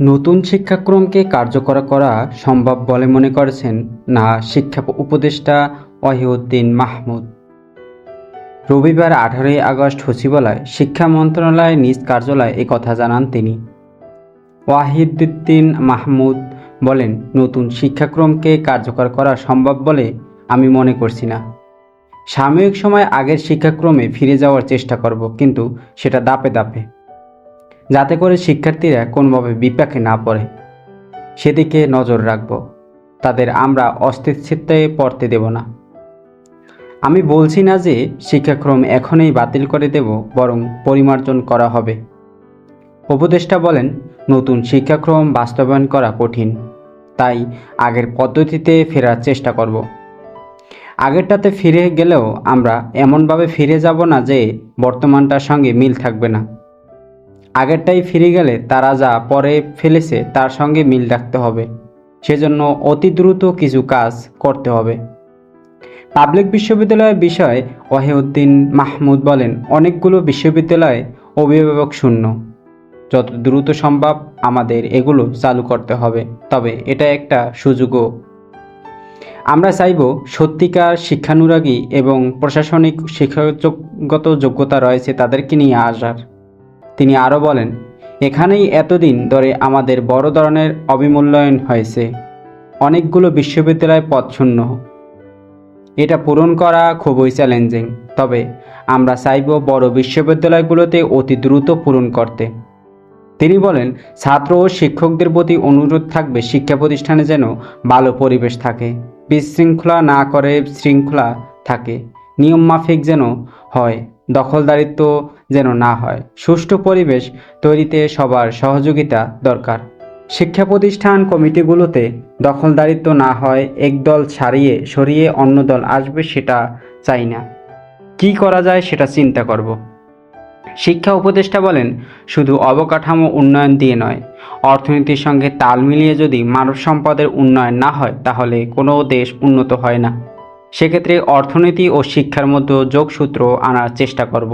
নতুন শিক্ষাক্রমকে কার্যকর করা সম্ভব বলে মনে করেছেন না শিক্ষা উপদেষ্টা ওয়াহিউদ্দিন মাহমুদ। রবিবার আঠারোই আগস্ট সচিবালয় শিক্ষা মন্ত্রণালয়ের নিজ কার্যালয়ে এ কথা জানান তিনি। ওয়াহিদুদ্দিন মাহমুদ বলেন, নতুন শিক্ষাক্রমকে কার্যকর করা সম্ভব বলে আমি মনে করছি না। সাময়িক সময় আগের শিক্ষাক্রমে ফিরে যাওয়ার চেষ্টা করব, কিন্তু সেটা দাপে দাপে। যাতে করে শিক্ষার্থীরা কোনোভাবে বিপাকে না পড়ে। সেদিকে নজর রাখব। তাদের আমরা অস্থিরচিত্তে পড়তে দেব না। আমি বলছি না যে শিক্ষাক্রম এখনই বাতিল করে দেব, বরং পরিমার্জন করা হবে। উপদেষ্টা বলেন, নতুন শিক্ষাক্রম বাস্তবায়ন করা কঠিন। তাই আগের পদ্ধতিতে ফেরার চেষ্টা করব। আগেরটাতে ফিরে গেলেও আমরা এমনভাবে ফিরে যাব না যে বর্তমানটার সঙ্গে মিল থাকবে না। আগেরটাই ফিরে গেলে তারা যা পরে ফেলেছে তার সঙ্গে মিল রাখতে হবে। সেজন্য অতি দ্রুত কিছু কাজ করতে হবে। পাবলিক বিশ্ববিদ্যালয়ের বিষয়ে ওয়াহিউদ্দিন মাহমুদ বলেন, অনেকগুলো বিশ্ববিদ্যালয়ে অভিভাবক শূন্য। যত দ্রুত সম্ভব আমাদের এগুলো চালু করতে হবে। তবে এটা একটা সুযোগও। আমরা চাইব সত্যিকার শিক্ষানুরাগী এবং প্রশাসনিক শিক্ষাগত যোগ্যতা রয়েছে তাদেরকে নিয়ে আসার। তিনি আরও বলেন, এখানেই এতদিন ধরে আমাদের বড় ধরনের অবমূল্যায়ন হয়েছে। অনেকগুলো বিশ্ববিদ্যালয় পদশূন্য এটা পূরণ করা খুবই চ্যালেঞ্জিং। তবে আমরা চাইব বড় বিশ্ববিদ্যালয়গুলোতে অতি দ্রুত পূরণ করতে। তিনি বলেন, ছাত্র ও শিক্ষকদের প্রতি অনুরোধ থাকবে শিক্ষা প্রতিষ্ঠানে যেন ভালো পরিবেশ থাকে, বিশৃঙ্খলা না করে শৃঙ্খলা থাকে। নিয়ম মাফিক যেন হয়, দখলদারিত্ব যেন না হয়। সুষ্ঠু পরিবেশ তৈরিতে সবার সহযোগিতা দরকার। শিক্ষা প্রতিষ্ঠান কমিটিগুলোতে দখলদারিত্ব না হয়, একদল ছাড়িয়ে সরিয়ে অন্য দল আসবে সেটা চাই না। কি করা যায় সেটা চিন্তা করব। শিক্ষা উপদেষ্টা বলেন, শুধু অবকাঠামো উন্নয়ন দিয়ে নয়, অর্থনীতির সঙ্গে তাল মিলিয়ে যদি মানব সম্পদের উন্নয়ন না হয়, তাহলে কোনো দেশ উন্নত হয় না। সেক্ষেত্রে অর্থনীতি ও শিক্ষার মধ্যে যোগসূত্র আনার চেষ্টা করব।